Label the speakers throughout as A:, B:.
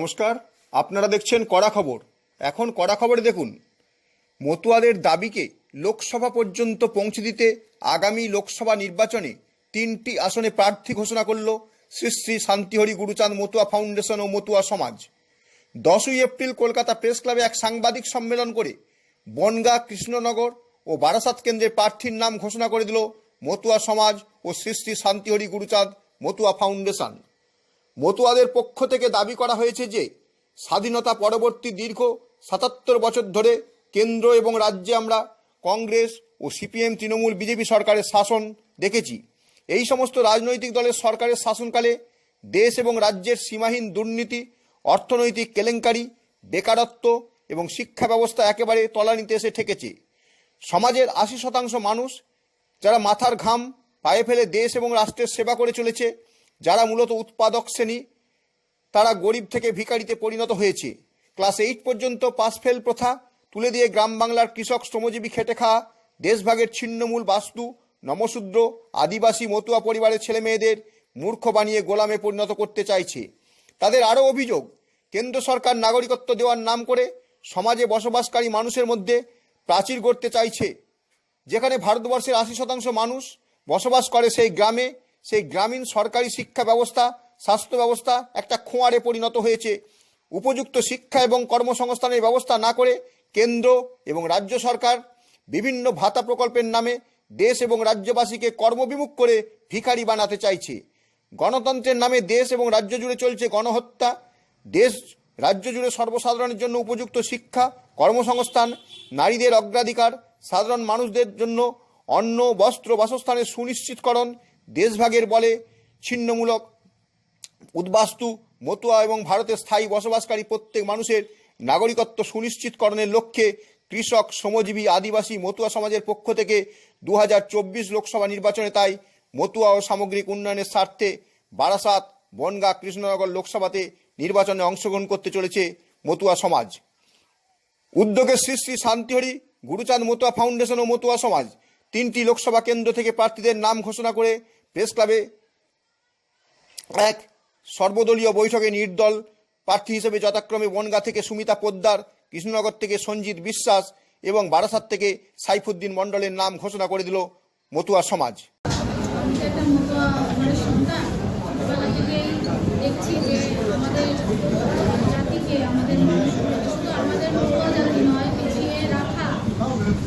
A: নমস্কার, আপনারা দেখছেন কড়া খবর। এখন কড়া খবরে দেখুন, মতুয়াদের দাবিকে লোকসভা পর্যন্ত পৌঁছে দিতে আগামী লোকসভা নির্বাচনে তিনটি আসনে প্রার্থী ঘোষণা করল শ্রী শ্রী শান্তিহরি গুরুচাঁদ মতুয়া ফাউন্ডেশন ও মতুয়া সমাজ। দশই এপ্রিল কলকাতা প্রেস ক্লাবে এক সাংবাদিক সম্মেলন করে বনগাঁ কৃষ্ণনগর ও বারাসাত কেন্দ্রের প্রার্থীর নাম ঘোষণা করে দিল মতুয়া সমাজ ও শ্রী শ্রী শান্তিহরি গুরুচাঁদ মতুয়া ফাউন্ডেশন। মতুয়াদের পক্ষ থেকে দাবি করা হয়েছে যে, স্বাধীনতা পরবর্তী দীর্ঘ সাতাত্তর বছর ধরে কেন্দ্র এবং রাজ্যে আমরা কংগ্রেস ও সিপিএম, তৃণমূল, বিজেপি সরকারের শাসন দেখেছি। এই সমস্ত রাজনৈতিক দলের সরকারের শাসনকালে দেশ এবং রাজ্যের সীমাহীন দুর্নীতি, অর্থনৈতিক কেলেঙ্কারি, বেকারত্ব এবং শিক্ষা ব্যবস্থা একেবারে তলানিতে এসে ঠেকেছে। সমাজের আশি শতাংশ মানুষ যারা মাথার ঘাম, পায়ে ফেলে দেশ এবং রাষ্ট্রের সেবা করে চলেছে যারা মূলত উৎপাদক শ্রেণি, তারা গরিব থেকে ভিখারিতে পরিণত হয়েছে। ক্লাস এইট পর্যন্ত পাস ফেল প্রথা, তুলে দিয়ে গ্রাম বাংলার কৃষক শ্রমজীবী খেটে খাওয়া, দেশভাগের ছিন্নমূল বাস্তু, নমশূদ্র, আদিবাসী মতুয়া পরিবারের ছেলে মেয়েদের মূর্খ বানিয়ে গোলামে পরিণত করতে চাইছে। তাদের আরও অভিযোগ, কেন্দ্র সরকার নাগরিকত্ব দেওয়ার নাম করে সমাজে বসবাসকারী মানুষের মধ্যে প্রাচীর গড়তে চাইছে। যেখানে ভারতবর্ষের আশি শতাংশ মানুষ বসবাস করে সেই গ্রামে সেই গ্রামীণ সরকারি শিক্ষা ব্যবস্থা, স্বাস্থ্য ব্যবস্থা একটা খোঁয়ারে পরিণত হয়েছে। উপযুক্ত শিক্ষা এবং কর্মসংস্থানের ব্যবস্থা না করে কেন্দ্র এবং রাজ্য সরকার বিভিন্ন ভাতা প্রকল্পের নামে দেশ এবং রাজ্যবাসীকে কর্মবিমুখ করে ভিখারি বানাতে চাইছে। গণতন্ত্রের নামে দেশ এবং রাজ্য জুড়ে চলছে গণহত্যা। দেশ, রাজ্য জুড়ে সর্বসাধারণের জন্য উপযুক্ত শিক্ষা, কর্মসংস্থান, নারীদের অগ্রাধিকার, সাধারণ মানুষদের জন্য অন্ন, বস্ত্র, বাসস্থানের সুনিশ্চিতকরণ দেশভাগের বলে ছিন্নমূলক উদ্বাস্তু, মতুয়া এবং ভারতের স্থায়ী বসবাসকারী প্রত্যেক মানুষের নাগরিকত্ব সুনিশ্চিতকরণের লক্ষ্যে কৃষক, শ্রমজীবী, আদিবাসী, মতুয়া সমাজের পক্ষ থেকে দু হাজার চব্বিশ লোকসভা নির্বাচনে তাই মতুয়া ও সামগ্রিক উন্নয়নের স্বার্থে বারাসাত, বনগাঁ, কৃষ্ণনগর লোকসভাতে নির্বাচনে অংশগ্রহণ করতে চলেছে মতুয়া সমাজ। উদ্যোগে শ্রী শ্রী শান্তিহরি, গুরুচাঁদ মতুয়া ফাউন্ডেশন ও মতুয়া সমাজ তিনটি লোকসভা কেন্দ্র থেকে প্রার্থীদের নাম ঘোষণা করে প্রেস ক্লাবে এক সর্বদলীয় বৈঠকে নির্দল প্রার্থী হিসেবে যথাক্রমে বনগাঁ থেকে সুমিতা পোদ্দার, কৃষ্ণনগর থেকে সঞ্জিত বিশ্বাস এবং বারাসাত থেকে সাইফুদ্দিন মণ্ডলের নাম ঘোষণা করে দিল মতুয়া সমাজ।
B: আমাদের জাতিকে আমাদের মতুয়া জাতি নয় পিছিয়ে রাখা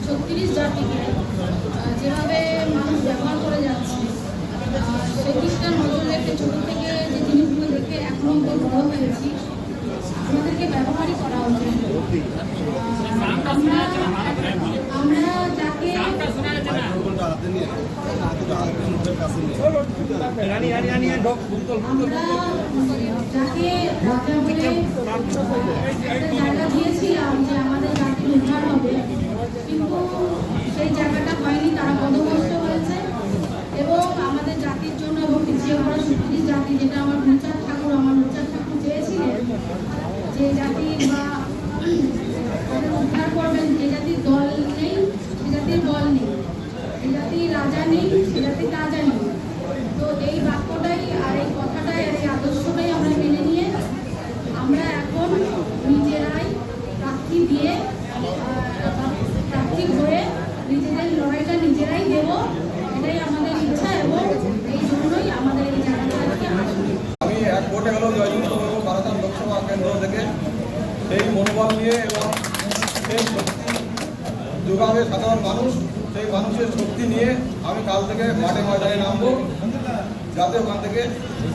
B: ছত্রিশ জাতিকে আহ, যেভাবে মানুষ ব্যবহার করে যাচ্ছে আহ, সেদিকটা নজর রেখে ছোটো থেকে যে জিনিসগুলো দেখে এখন অব্দি বড় হয়েছি ব্যবহারই করা আমাদের জাতির উদ্ধার কিন্তু সেই জায়গাটা হয়নি তারা পদভস্ত হয়েছে এবং আমাদের জাতির জন্য এবং পিছিয়ে পড়া সুখী জাতি যেটা আমার রুচার ঠাকুর আমার রুচার ঠাকুর চেয়েছিলেন যে জাতির বা উদ্ধার করবেন, যে জাতির দল নেই, সে জাতির বল নেই। যে জাতির রাজা নেই, সে জাতির রাজা নেই। তো এই বাক্যটাই আর এই কথাটাই আর এই আদর্শটাই আমরা মেনে নিয়ে আমরা এখন নিজেরাই প্রার্থী দিয়ে আহ, প্রার্থী হয়ে নিজেদের লড়াইটা নিজেরাই দেব এটাই আমাদের ইচ্ছা এবং এই জন্যই আমাদের এই জায়গাটা আজকে আসা
C: আমি এক ভোটে হলেও জয়যুক্ত করব বারাসাত লোকসভা কেন্দ্র সেই মনোবল নিয়ে এবং সেই শক্তি যোগাবে সাধারণ মানুষ সেই মানুষের শক্তি নিয়ে আমি কাল থেকে মাঠে ময়দানে নামবো। যাতে ওখান থেকে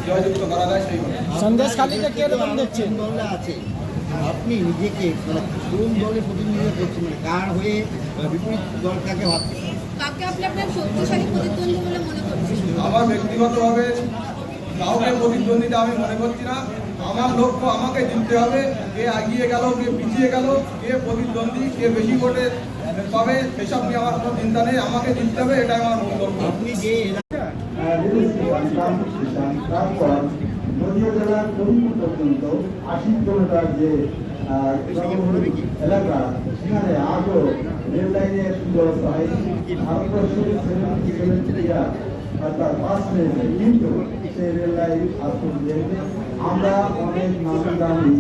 C: জয়যুক্ত করা যায় সেই
D: সন্দেশখালীতে কে রকম দেখছেন?
E: আছে আপনি নিজেকে মানে কোন দলের প্রতিনিধিত্ব করছেন মানে কার হয়ে বিপরীত দলটাকে ভাবছেন?
B: কাকে আপনি আপনার শক্তিশালী প্রতিদ্বন্দ্বী বলে মনে করছেন?
C: আমার ব্যক্তিগতভাবে কাউকে প্রতিদ্বন্দ্বিতা আমি মনে করছি না। আমার লক্ষ্য আমাকে জিততে হবে। কে এগিয়ে গেল কে পিছিয়ে গেল কে প্রতিদ্বন্দ্বী কে বেশি ভোটে পাবে সেসব নিয়ে আমার কোনো চিন্তা নেই। আমাকে জিততে হবে এটাই আমার মূল লক্ষ্য।
E: আপনি যে
F: জেলার করিমপুর পর্যন্ত আশি কিলোমিটার যে এলাকা সেখানে আজও রেল লাইনের সুব্যবস্থা হয়নি ভারতবর্ষের সেভেন্টি সেভেন অর্থাৎ পাঁচ কিন্তু সেই রেল লাইন আসুন দেখবে আমরা অনেক নামি দামি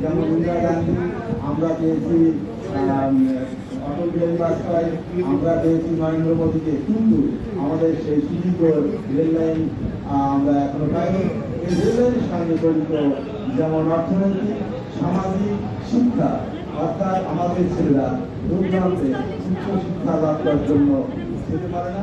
F: যেমন ইন্দিরা গান্ধী, আমরা পেয়েছি অটল বিহারী বাজপেয়ী, আমরা পেয়েছি নরেন্দ্র মোদীকে, কিন্তু আমাদের সেই সুদীর্ঘ রেল লাইন আমরা এখনও পাইনি। এই রেল লাইনের সঙ্গে জড়িত যেমন অর্থনৈতিক, সামাজিক শিক্ষা, অর্থাৎ আমাদের ছেলেরা দূরদূরান্তে উচ্চ শিক্ষা লাভ করার জন্য যেতে পারে না।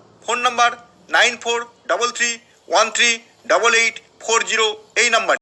A: phone number nine four double three one three double eight four zero এই নাম্বারে।